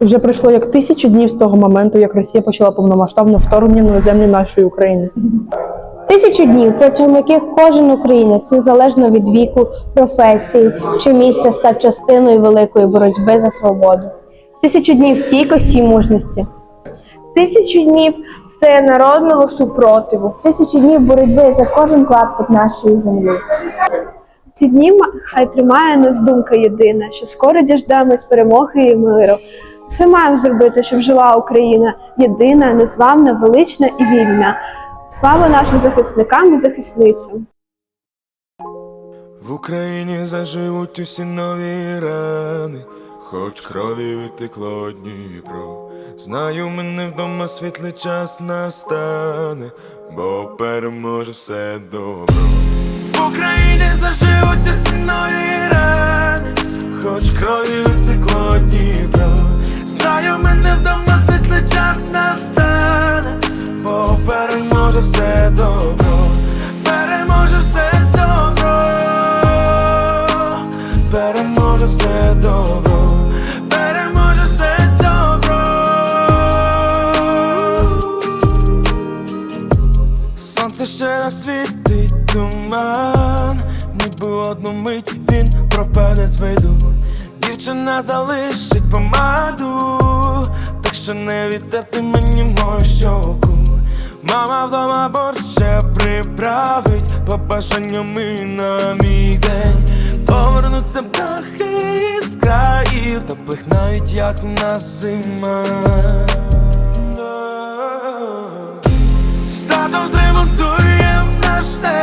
Вже пройшло як тисячу днів з того моменту, як Росія почала повномасштабне вторгнення на землі нашої України. Тисячу днів, протягом яких кожен українець, незалежно від віку, професії чи місця, став частиною великої боротьби за свободу. Тисячу днів стійкості і мужності. Тисячу днів всенародного супротиву. Тисячу днів боротьби за кожен клаптик нашої землі. Ці дні хай тримає нас думка єдина, що скоро діждемось перемоги і миру. Все маємо зробити, щоб жила Україна єдина, незламна, велична і вільна. Слава нашим захисникам і захисницям! В Україні заживуть усі нові рани, хоч крові витекло Дніпро. Знаю, мене вдома світлий час настане, бо переможе все добро. В Україні заживуть усі нові рани, хоч крові витекло Дніпро. Знаю, мене вдома світлий час настане, бо переможе все добро, пропаде з виду. Дівчина залишить помаду, так що не відтерти мені мою щоку. Мама вдома борщ приправить побажанням і на мій день. Повернуться птахи з країв, теплих навіть як в нас зима. Статом зремонтуєм наш нео,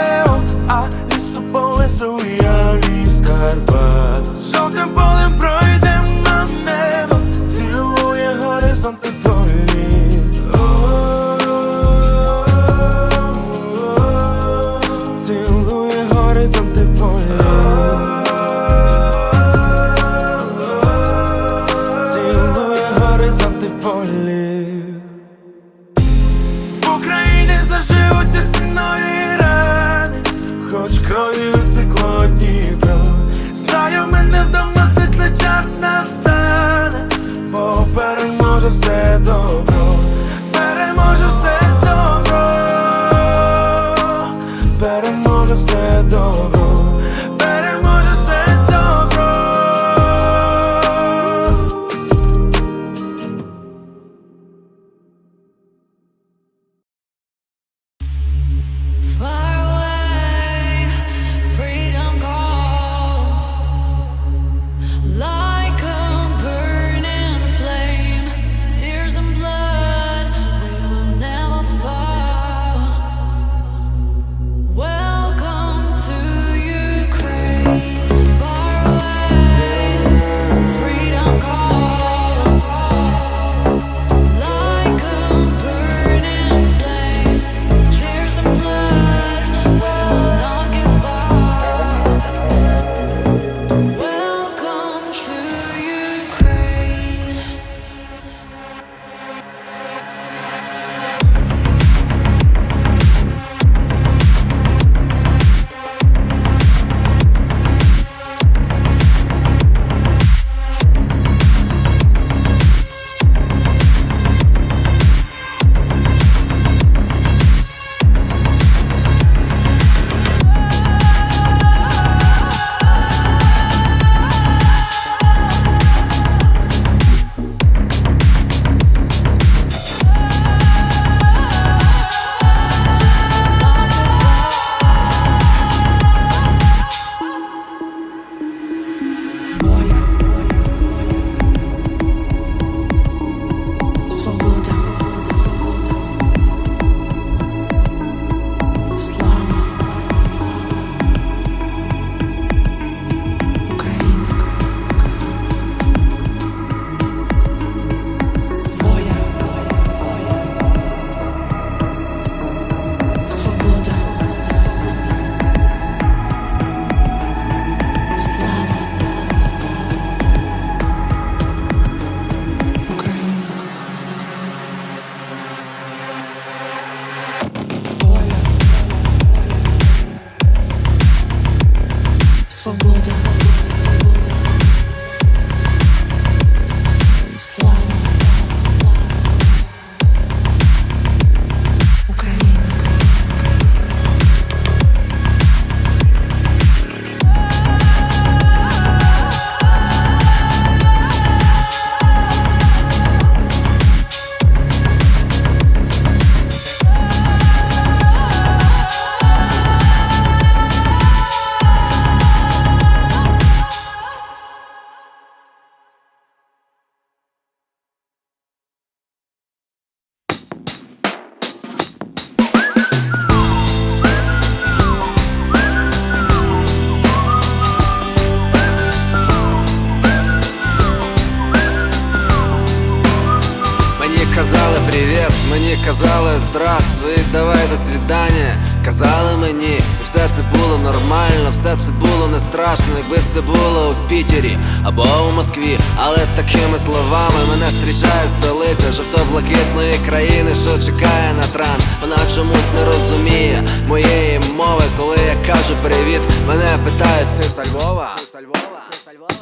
все це було не страшно, якби це було у Пітері або у Москві. Але такими словами мене зустрічає столиця жовто-блакитної країни, що чекає на транш. Вона чомусь не розуміє моєї мови, коли я кажу привіт. Мене питають? Ти з Львова?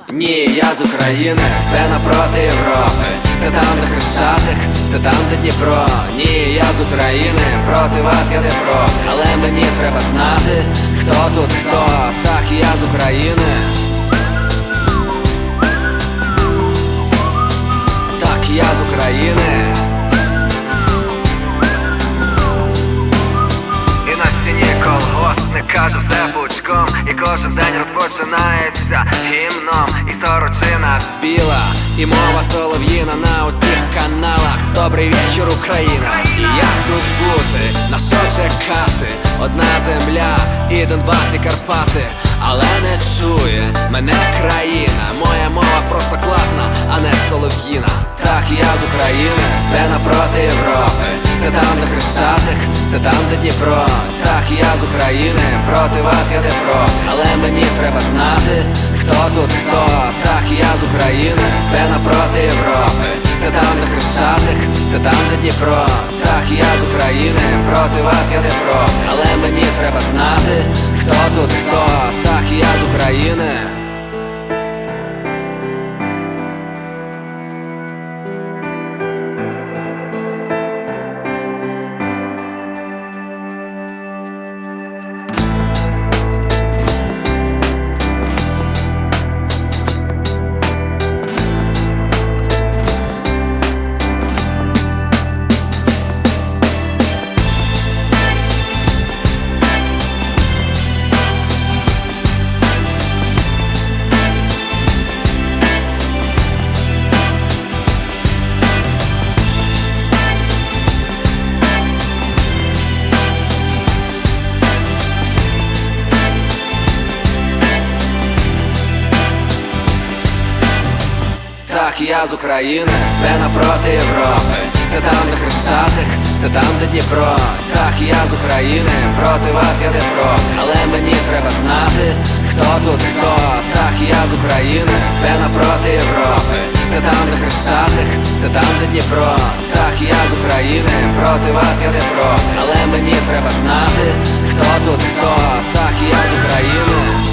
Ні, я з України, це напроти Європи. Це там, де Хрещатик, це там, де Дніпро. Ні, я з України, проти вас я не проти. Але мені треба знати, хто тут хто. Так, я з України. Так, я з України. І на стіні колгоспник каже все пучком І кожен день розпочинається гімном І сорочина біла, і мова солов'їна на усіх каналах Добрий вечір, Україна І як тут бути, на що чекати? Одна земля, і Донбас, і Карпати. Але не чує мене країна. Моя мова просто класна, а не солов'їна. Так, я з України, це напроти Європи. Це там, де Хрещатик, це там, де Дніпро. Так, я з України, проти вас я не проти. Але мені треба знати, хто тут хто. Так, я з України, це напроти Європи. Це там, де Хрещатик, це там, де Дніпро Так, я з України, проти вас я не проти. Але мені треба знати, хто тут хто. Так, я з України Так, я з України, це напроти Європи. Це там, де Хрещатик, це там, де Дніпро. Так, я з України, проти вас я не проти. Але мені треба знати, хто тут хто. Так, я з України, це напроти Європи. Це там, де Хрещатик, це там, де Дніпро. Так, я з України, проти вас я не проти. Але мені треба знати, хто тут хто. Так, я з України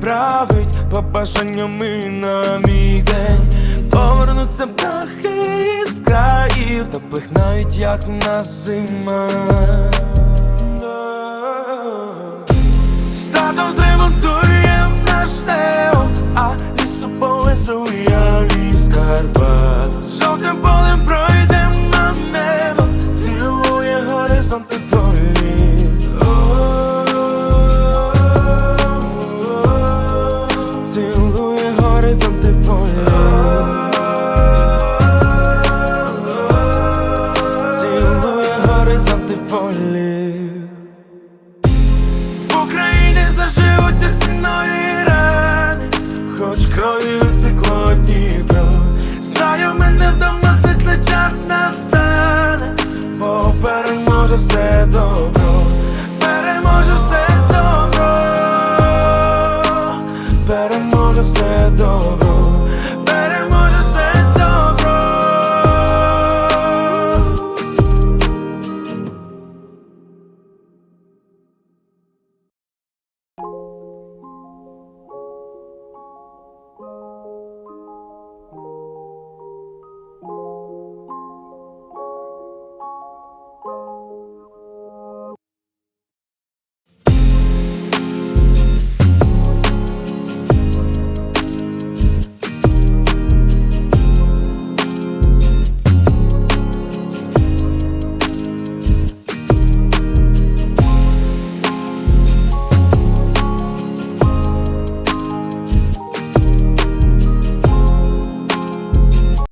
править побажаннями на мій день. Повернуться птахи із країв Та пихнають, як на зима. Стадом зремонтуєм наш нео, а лісу полезу я ліс Карпат. Жовтим полем про te.